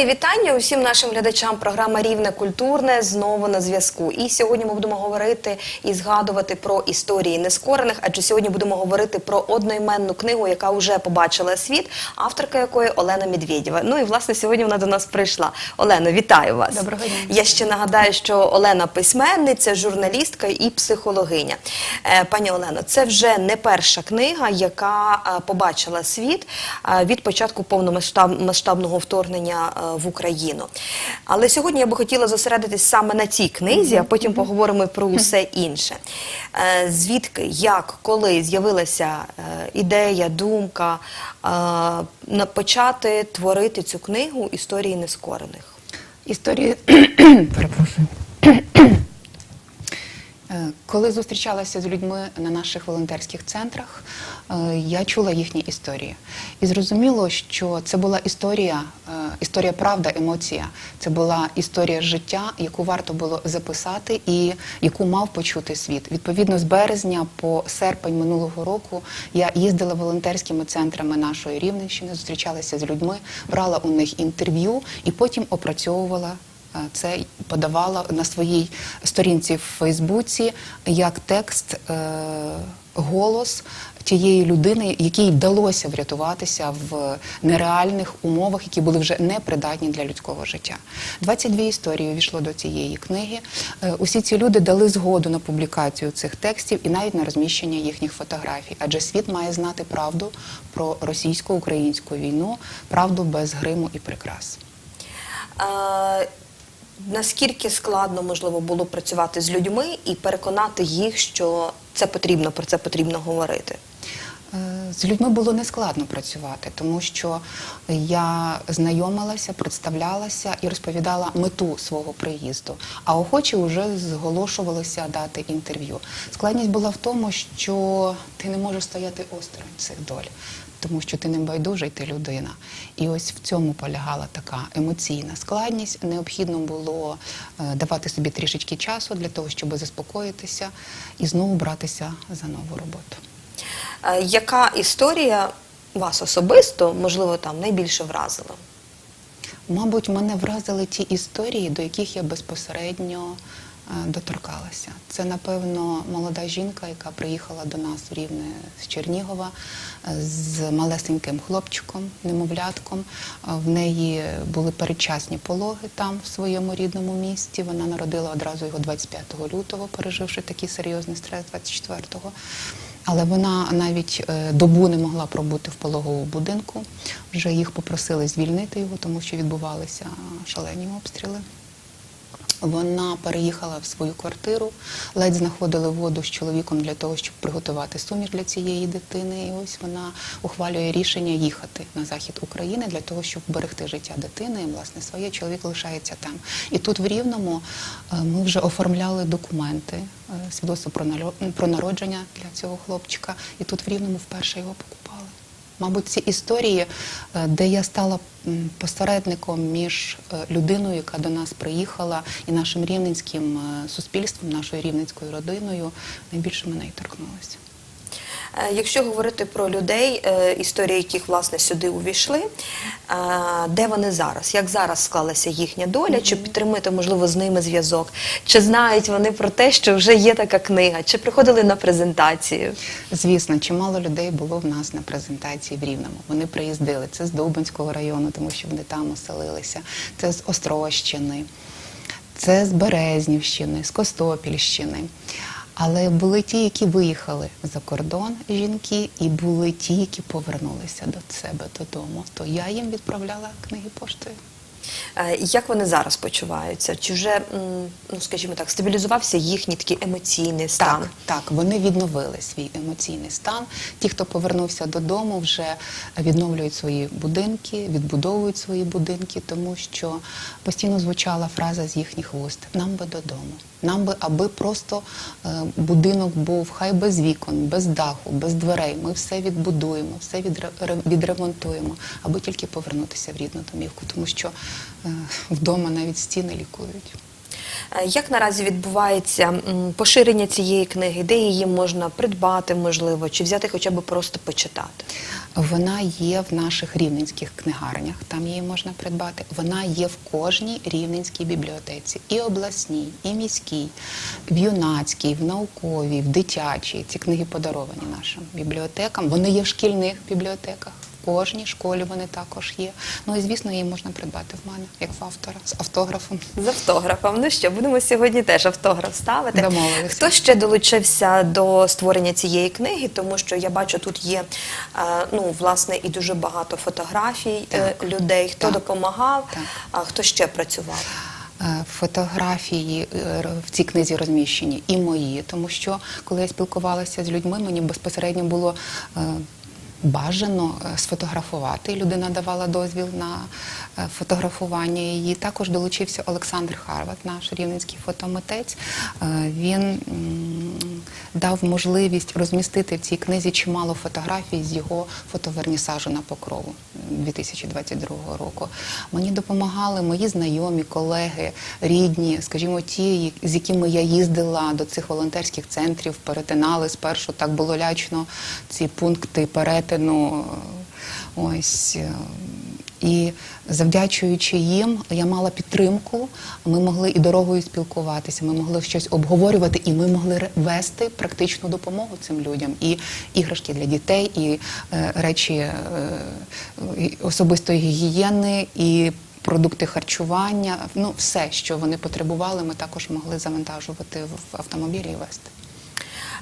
мої вітання усім нашим глядачам. Програма Рівне культурне знову на зв'язку. І сьогодні ми будемо говорити і згадувати про історії нескорених, адже сьогодні будемо говорити про одноіменну книгу, яка вже побачила світ, авторка якої Олена Медведєва. Ну і власне сьогодні вона до нас прийшла. Олено, вітаю вас. Доброго дня. Я ще нагадаю, що Олена письменниця, журналістка і психологиня. Е, Пані Олено, це вже не перша книга, яка е, побачила світ е, від початку повномасштабного вторгнення в Україну. Але сьогодні я би хотіла зосередитись саме на цій книзі, а потім поговоримо про усе інше. Е, Звідки, як, коли з'явилася е, ідея, думка е, почати творити цю книгу історії нескорених? Історії перепрошую. Коли зустрічалася з людьми на наших волонтерських центрах, е, я чула їхні історії. І зрозуміло, що це була історія, е, історія правда, емоція. Це була історія життя, яку варто було записати і яку мав почути світ. Відповідно, з березня по серпень минулого року я їздила волонтерськими центрами нашої Рівненщини, зустрічалася з людьми, брала у них інтерв'ю і потім опрацьовувала це подавала на своїй сторінці в Фейсбуці як текст, е, голос тієї людини, якій вдалося врятуватися в нереальних умовах, які були вже непридатні для людського життя. 22 історії увійшло до цієї книги. Е, Усі ці люди дали згоду на публікацію цих текстів і навіть на розміщення їхніх фотографій. Адже світ має знати правду про російсько-українську війну, правду без гриму і прикрас. Наскільки складно можливо було працювати з людьми і переконати їх, що це потрібно, про це потрібно говорити? Е, З людьми було нескладно працювати, тому що я знайомилася, представлялася і розповідала мету свого приїзду. А охочі вже зголошувалися дати інтерв'ю. Складність була в тому, що ти не можеш стояти осторонь цих доль, тому що ти не байдужий, ти людина. І ось в цьому полягала така емоційна складність. Необхідно було е, давати собі трішечки часу для того, щоб заспокоїтися і знову братися за нову роботу. Е, Яка історія вас особисто, можливо, там найбільше вразила? Мабуть, мене вразили ті історії, до яких я безпосередньо доторкалася. Це, напевно, молода жінка, яка приїхала до нас в Рівне з Чернігова е, з малесеньким хлопчиком, немовлятком. Е, В неї були передчасні пологи там, в своєму рідному місті. Вона народила одразу його 25 лютого, переживши такий серйозний стрес 24-го. Але вона навіть е, добу не могла пробути в пологовому будинку. Вже їх попросили звільнити його, тому що відбувалися шалені обстріли. Вона переїхала в свою квартиру, ледь знаходили воду з чоловіком для того, щоб приготувати суміш для цієї дитини. І ось вона ухвалює рішення їхати на захід України для того, щоб вберегти життя дитини. І власне своє чоловік лишається там. І тут в Рівному е, ми вже оформляли документи, е, свідоцтво про народження для цього хлопчика. І тут в Рівному вперше його покупали. Мабуть, ці історії, е, де я стала посередником між е, людиною, яка до нас приїхала, і нашим рівненським е, суспільством, нашою рівненською родиною, найбільше мене і торкнулося. Е, Якщо говорити про людей, е, історії яких власне сюди увійшли, е, де вони зараз? Як зараз склалася їхня доля? Чи підтримуєте, можливо, з ними зв'язок? Чи знають вони про те, що вже є така книга? Чи приходили на презентацію? Звісно, чимало людей було в нас на презентації в Рівному. Вони приїздили. Це з Дубинського району, тому що вони там оселилися. Це з Острощини, це з Березнівщини, з Костопільщини. Але були ті, які виїхали за кордон жінки, і були ті, які повернулися до себе додому. То я їм відправляла книги поштою. Е, Як вони зараз почуваються? Чи вже, ну скажімо так, стабілізувався їхній такий емоційний стан? Так, так, вони відновили свій емоційний стан. Ті, хто повернувся додому, вже відновлюють свої будинки, відбудовують свої будинки, тому що постійно звучала фраза з їхніх вуст: нам би додому. Нам би, аби просто е, будинок був хай без вікон, без даху, без дверей. Ми все відбудуємо, все відре- відремонтуємо, аби тільки повернутися в рідну домівку, тому що вдома навіть стіни лікують. Е, Як наразі відбувається поширення цієї книги? Де її можна придбати, можливо, чи взяти хоча б просто почитати? Вона є в наших рівненських книгарнях, там її можна придбати. Вона є в кожній рівненській бібліотеці, і обласній, і міській, в юнацькій, в науковій, в дитячій. Ці книги подаровані нашим бібліотекам. Вони є в шкільних бібліотеках. Кожній школі вони також є. Ну і звісно, її можна придбати в мене, як в автора, з автографом. З автографом. Ну що, будемо сьогодні теж автограф ставити. Домовилися. Хто ще долучився до створення цієї книги? Тому що я бачу, тут є е, ну, власне і дуже багато фотографій е, Так. людей. Хто Так. допомагав, Так. а хто ще працював? Е, Фотографії в цій книзі розміщені і мої, тому що коли я спілкувалася з людьми, мені безпосередньо було бажано е, сфотографувати. Людина давала дозвіл на е, фотографування її. Також долучився Олександр Харват, наш рівненський фотомитець. Е, Він дав можливість розмістити в цій книзі чимало фотографій з його фотовернісажу на покрову 2022 року. Мені допомагали мої знайомі, колеги, рідні, скажімо, ті, з якими я їздила до цих волонтерських центрів, перетинали спершу так було лячно ці пункти перетину. Ось. е, І завдячуючи їм, я мала підтримку. Ми могли і дорогою спілкуватися, ми могли щось обговорювати, і ми могли вести практичну допомогу цим людям. І іграшки для дітей, і е, речі е, особистої гігієни, і продукти харчування. Ну, все, що вони потребували, ми також могли завантажувати в автомобілі і вести.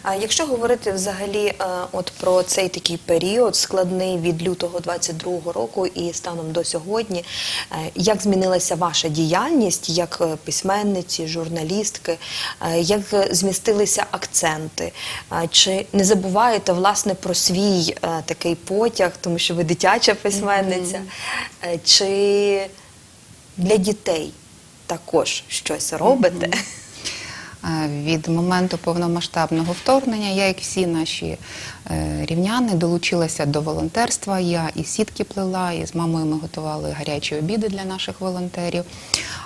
А якщо говорити взагалі е, от про цей такий період складний від лютого 22 року і станом до сьогодні, е, як змінилася ваша діяльність як е, письменниці, журналістки, як змістилися акценти? Чи не забуваєте власне про свій такий потяг, тому що ви дитяча письменниця? Чи для дітей також щось робите? Е, Від моменту повномасштабного вторгнення як всі наші е, рівняни, долучилася до волонтерства. Я і сітки плела, і з мамою ми готували гарячі обіди для наших волонтерів.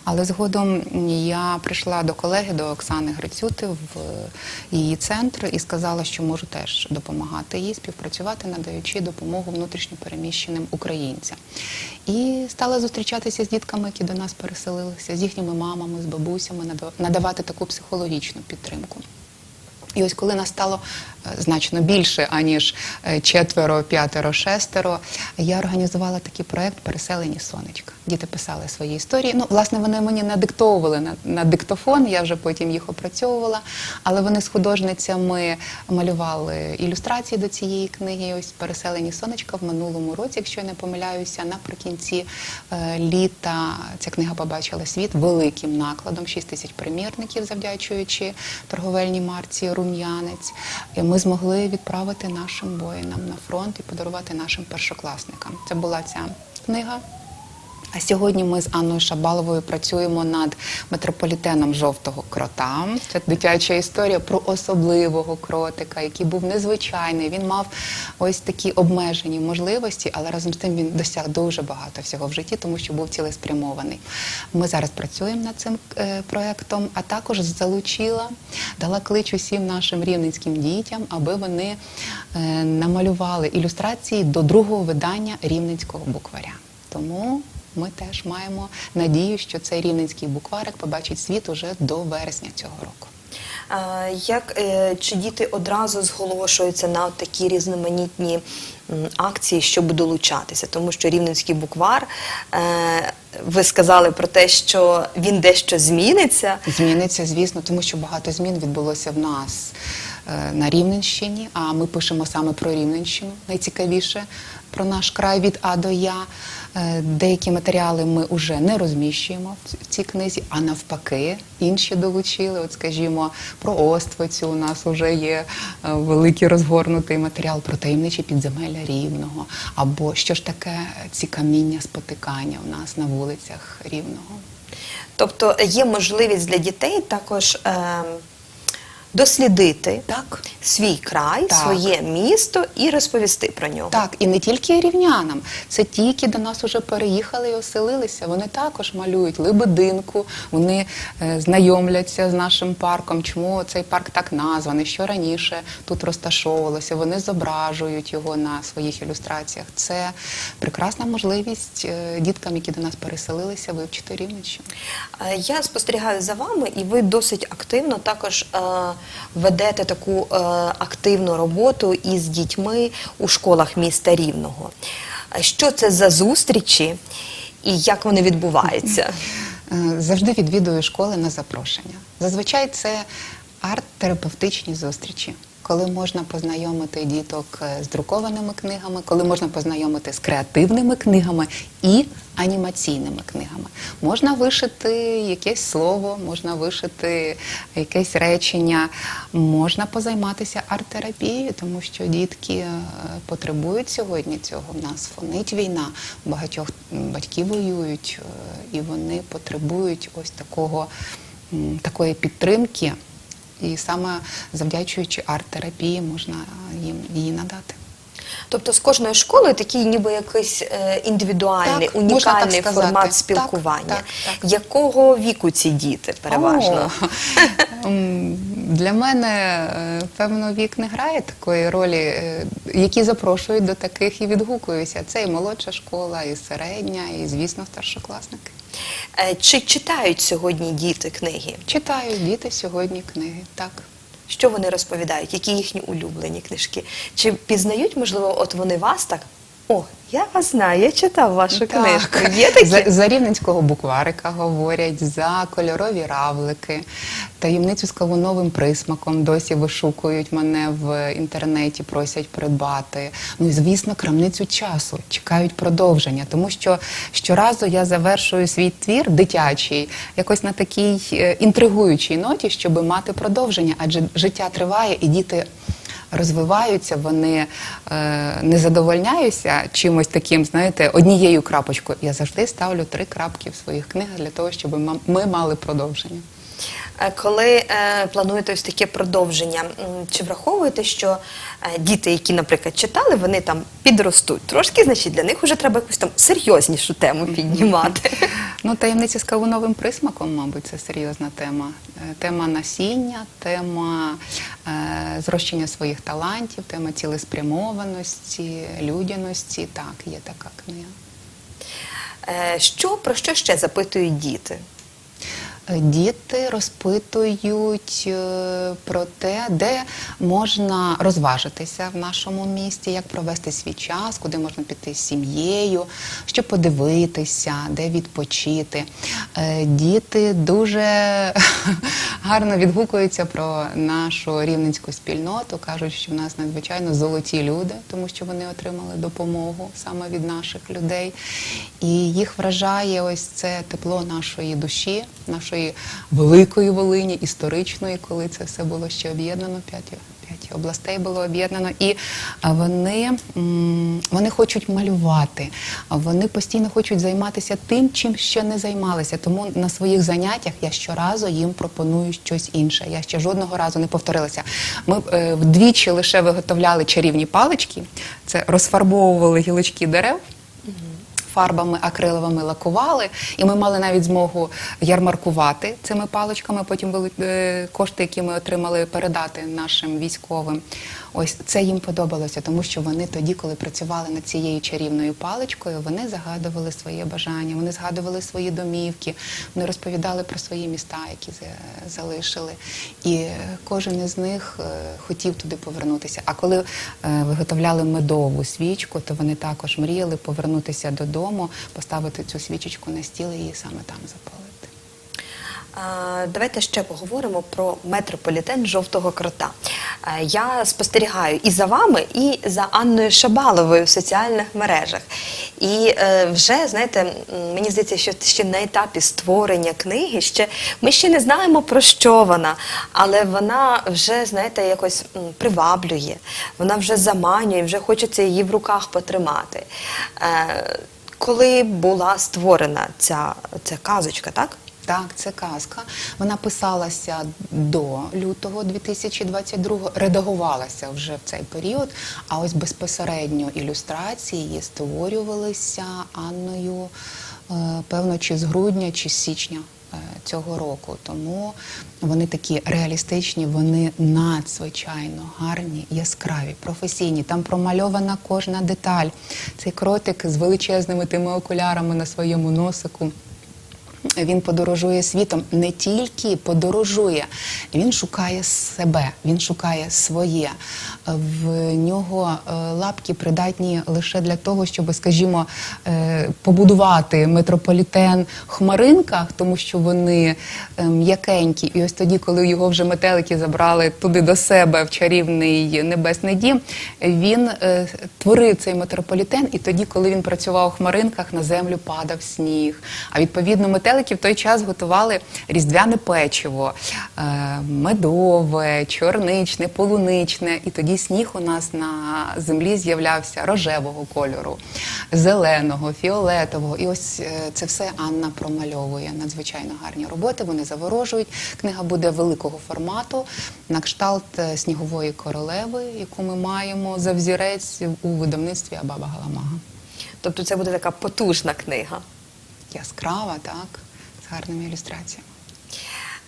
Але згодом я прийшла до колеги, до Оксани Грицюти в її центр і сказала, що можу теж допомагати їй співпрацювати, надаючи допомогу внутрішньопереміщеним українцям. І стала зустрічатися з дітками, які до нас переселилися, з їхніми мамами, з бабусями, надавати таку психологічну підтримку. І ось коли нас стало е, значно більше, аніж е, четверо, п'ятеро, шестеро, я організувала такий проект Переселені сонечка. Діти писали свої історії. Ну, власне, вони мені надиктовували на, на диктофон, я вже потім їх опрацьовувала. Але вони з художницями малювали ілюстрації до цієї книги. Ось Переселені сонечка в минулому році, якщо я не помиляюся, наприкінці е, літа ця книга побачила світ великим накладом 6 тисяч примірників, завдячуючи торговельній марці Рум'янець. Ми змогли відправити нашим воїнам на фронт і подарувати нашим першокласникам. Це була ця книга. А сьогодні ми з Анною Шабаловою працюємо над метрополітеном жовтого крота. Це дитяча історія про особливого кротика, який був незвичайний. Він мав ось такі обмежені можливості, але разом з тим він досяг дуже багато всього в житті, тому що був цілеспрямований. Ми зараз працюємо над цим е, проектом, а також залучила, дала клич усім нашим рівненським дітям, аби вони е, намалювали ілюстрації до другого видання рівненського букваря. Тому ми теж маємо надію, що цей рівненський букварик побачить світ уже до вересня цього року. Як е, чи діти одразу зголошуються на такі різноманітні акції, щоб долучатися? Тому що рівненський буквар, е, ви сказали про те, що він дещо зміниться. Зміниться, звісно, тому що багато змін відбулося в нас на Рівненщині, а ми пишемо саме про Рівненщину. Найцікавіше про наш край від А до Я. Е, Деякі матеріали ми вже не розміщуємо в цій книзі, а навпаки, інші долучили. От, скажімо, про Оствицю у нас вже є е, великий розгорнутий матеріал про таємничі підземелля рівного. Або що ж таке ці каміння спотикання в нас на вулицях рівного. Тобто є можливість для дітей також е, дослідити Так. свій край, Так. своє місто і розповісти про нього. Так, і не тільки рівнянам, це ті, які до нас вже переїхали і оселилися. Вони також малюють лебединку, вони е, знайомляться з нашим парком. Чому цей парк так названий? Що раніше тут розташовувалося? Вони зображують його на своїх ілюстраціях. Це прекрасна можливість е, діткам, які до нас переселилися, вивчити Рівненщину. Е, Я спостерігаю за вами, і ви досить активно також е, ведете таку е, активну роботу із дітьми у школах міста Рівного. Що це за зустрічі і як вони відбуваються? Е, Завжди відвідую школи на запрошення. Зазвичай це арт-терапевтичні зустрічі, коли можна познайомити діток е, з друкованими книгами, коли можна познайомити з креативними книгами і анімаційними книгами. Можна вишити якесь слово, можна вишити якесь речення, можна позайматися арт-терапією, тому що дітки е, потребують сьогодні цього. В нас фонить війна, багатьох м, батьки воюють, е, і вони потребують ось такого, такої підтримки. І саме завдячуючи арт-терапії можна їм її надати. Тобто з кожною школою такий ніби якийсь е, індивідуальний, Так, можна так унікальний сказати. формат Так, спілкування. так, так. Якого віку ці діти переважно? О, Для мене е, певно вік не грає такої ролі, е, які запрошують до таких і відгукуюся. Це і молодша школа, і середня, і звісно, старшокласники. Е, Чи читають сьогодні діти книги? Читають діти сьогодні книги. Так. Що вони розповідають? Які їхні улюблені книжки? Чи пізнають, можливо, от вони вас так? О, я вас знаю, я читав вашу книжку. Є такі? За, за рівненського букварика говорять, за кольорові равлики, таємницю з кавуновим присмаком досі вишукують мене в інтернеті, просять придбати. Ну і звісно, крамницю часу чекають продовження, тому що щоразу я завершую свій твір дитячий, якось на такій е, інтригуючій ноті, щоб мати продовження, адже життя триває і діти розвиваються, вони е, не задовольняються чимось таким, знаєте, однією крапочкою. Я завжди ставлю три крапки в своїх книгах для того, щоб ми мали продовження. Е, Коли е, плануєте ось таке продовження, чи враховуєте, що е, діти, які, наприклад, читали, вони там підростуть трошки, значить для них вже треба якусь там серйознішу тему піднімати. Ну, таємниця з кавуновим присмаком, мабуть, це серйозна тема. Е, Тема насіння, тема зрощення своїх талантів, тема цілеспрямованості, людяності. Так, є така книга. Е, Що про що ще запитують діти? Діти розпитують е, про те, де можна розважитися в нашому місті, як провести свій час, куди можна піти з сім'єю, що подивитися, де відпочити. Е, Діти дуже гарно відгукуються про нашу рівненську спільноту, кажуть, що в нас надзвичайно золоті люди, тому що вони отримали допомогу саме від наших людей. І їх вражає ось це тепло нашої душі, нашої великої Волині, історичної, коли це все було ще об'єднано, п'ять, п'ять областей було об'єднано. І вони, вони хочуть малювати, вони постійно хочуть займатися тим, чим ще не займалися. Тому на своїх заняттях я щоразу їм пропоную щось інше. Я ще жодного разу не повторилася. Ми е, вдвічі лише виготовляли чарівні палички, це розфарбовували гілочки дерев фарбами акриловими лакували, і ми мали навіть змогу ярмаркувати цими паличками. Потім були е, кошти, які ми отримали, передати нашим військовим. Ось це їм подобалося, тому що вони тоді, коли працювали над цією чарівною паличкою, вони загадували своє бажання, вони згадували свої домівки, вони розповідали про свої міста, які залишили. І е, кожен із них е, хотів туди повернутися. А коли е, виготовляли медову свічку, то вони також мріяли повернутися додому, поставити цю свічечку на стіл і її саме там запалити. Давайте ще поговоримо про метрополітен жовтого крота. Е, Я спостерігаю і за вами, і за Анною Шабаловою в соціальних мережах. І е, вже знаєте, мені здається, що ще на етапі створення книги ще ми ще не знаємо про що вона, але вона вже знаєте якось приваблює, вона вже заманює, вже хочеться її в руках потримати. Е, Коли була створена ця, ця казочка, так? Так, це казка. Вона писалася до лютого 2022, редагувалася вже в цей період. А ось безпосередньо ілюстрації створювалися Анною, е, певно, чи з грудня, чи з січня е, цього року. Тому вони такі реалістичні, вони надзвичайно гарні, яскраві, професійні. Там промальована кожна деталь. Цей кротик з величезними тими окулярами на своєму носику. Він подорожує світом, не тільки подорожує, він шукає себе, він шукає своє. В нього е, лапки придатні лише для того, щоб, скажімо, е, побудувати метрополітен в хмаринках, тому що вони е, м'якенькі. І ось тоді, коли його вже метелики забрали туди до себе в чарівний небесний дім, він творив цей метрополітен, і тоді, коли він працював у хмаринках, на землю падав сніг. А відповідно, метелики в той час готували різдвяне печиво, медове, чорничне, полуничне. І тоді сніг у нас на землі з'являвся рожевого кольору, зеленого, фіолетового. І ось е, це все Анна промальовує. Надзвичайно гарні роботи. Вони заворожують. Книга буде великого формату, на кшталт е, снігової королеви, яку ми маємо за взірець у видавництві Абаба Галамага. Тобто це буде така потужна книга. Яскрава, так, з гарними ілюстраціями.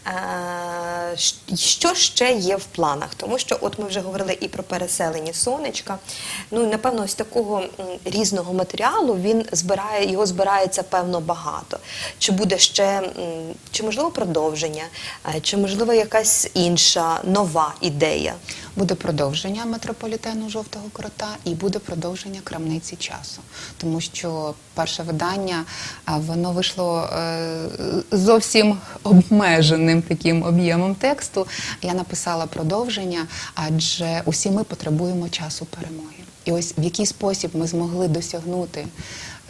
Е, Що ще є в планах? Тому що от ми вже говорили і про переселені сонечка. Ну і напевно, ось такого різного матеріалу він збирає, його збирається певно багато. Чи буде ще, чи можливо продовження, е, чи можливо якась інша нова ідея? Буде продовження метрополітену жовтого крота і буде продовження крамниці часу, тому що перше видання воно вийшло е, зовсім обмеженим таким об'ємом тексту. Я написала продовження, адже усі ми потребуємо часу перемоги. І ось в який спосіб ми змогли досягнути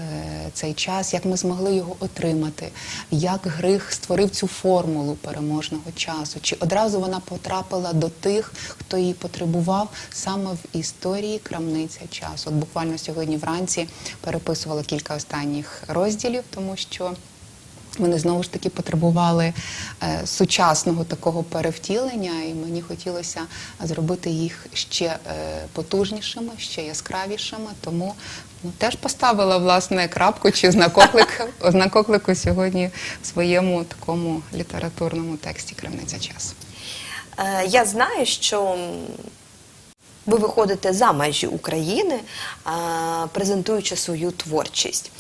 е, цей час, як ми змогли його отримати, як Грих створив цю формулу переможного часу, чи одразу вона потрапила до тих, хто її потребував саме в історії крамниця часу. От буквально сьогодні вранці переписувала кілька останніх розділів, тому що. Вони знову ж таки потребували е, сучасного такого перевтілення, і мені хотілося зробити їх ще е, потужнішими, ще яскравішими. Тому ну, теж поставила власне крапку чи знак оклик- сьогодні в своєму такому літературному тексті Кривниця часу. Е, Я знаю, що ви виходите за межі України, е, презентуючи свою творчість.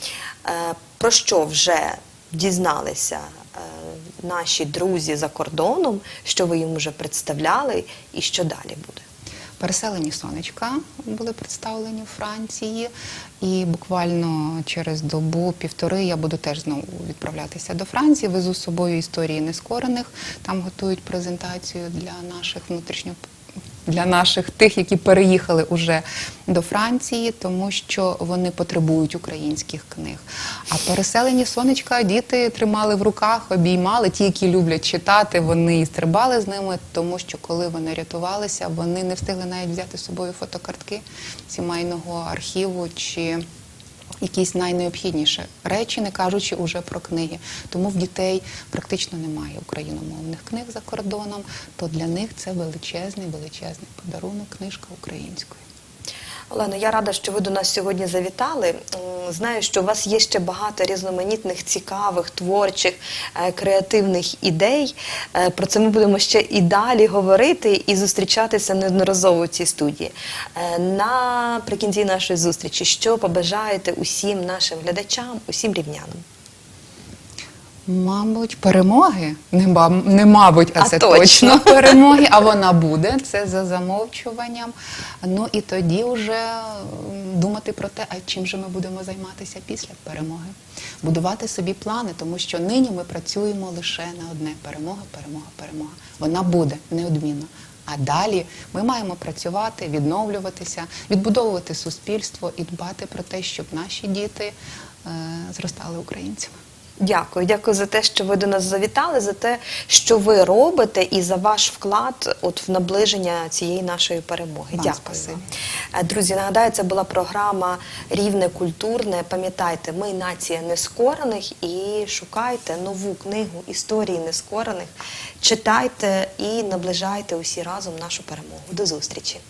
Е, Про що вже дізналися е, наші друзі за кордоном, що ви їм вже представляли, і що далі буде? Переселені сонечка були представлені у Франції, і буквально через добу-півтори я буду теж знову відправлятися до Франції. Везу з собою історії нескорених. Там готують презентацію для наших внутрішньо для наших тих, які переїхали уже до Франції, тому що вони потребують українських книг. А переселені сонечка діти тримали в руках, обіймали. Ті, які люблять читати, вони і стрибали з ними, тому що коли вони рятувалися, вони не встигли навіть взяти з собою фотокартки сімейного архіву чи якісь найнеобхідніші речі, не кажучи уже про книги. Тому в дітей практично немає україномовних книг за кордоном, то для них це величезний, величезний подарунок, книжка українською. Олено, я рада, що ви до нас сьогодні завітали. Знаю, що у вас є ще багато різноманітних, цікавих, творчих, е, креативних ідей. Е, Про це ми будемо ще і далі говорити і зустрічатися неодноразово у цій студії. Е, Наприкінці нашої зустрічі, що побажаєте усім нашим глядачам, усім рівнянам? Мабуть, перемоги не, ба- не мабуть, а, А це точно. точно. перемоги, а вона буде. Це за замовчуванням. Ну і тоді вже думати про те, а чим же ми будемо займатися після перемоги. Будувати собі плани, тому що нині ми працюємо лише на одне перемога, перемога, перемога. Вона буде неодмінно. А далі ми маємо працювати, відновлюватися, відбудовувати суспільство і дбати про те, щоб наші діти е, зростали українцями. Дякую, дякую за те, що ви до нас завітали, за те, що ви робите, і за ваш вклад от в наближення цієї нашої перемоги. Вам Дякую. спасибі. вам. Е, Друзі, нагадаю, це була програма Рівне культурне. Пам'ятайте, ми нація нескорених і шукайте нову книгу історії нескорених. Читайте і наближайте усі разом нашу перемогу. До зустрічі.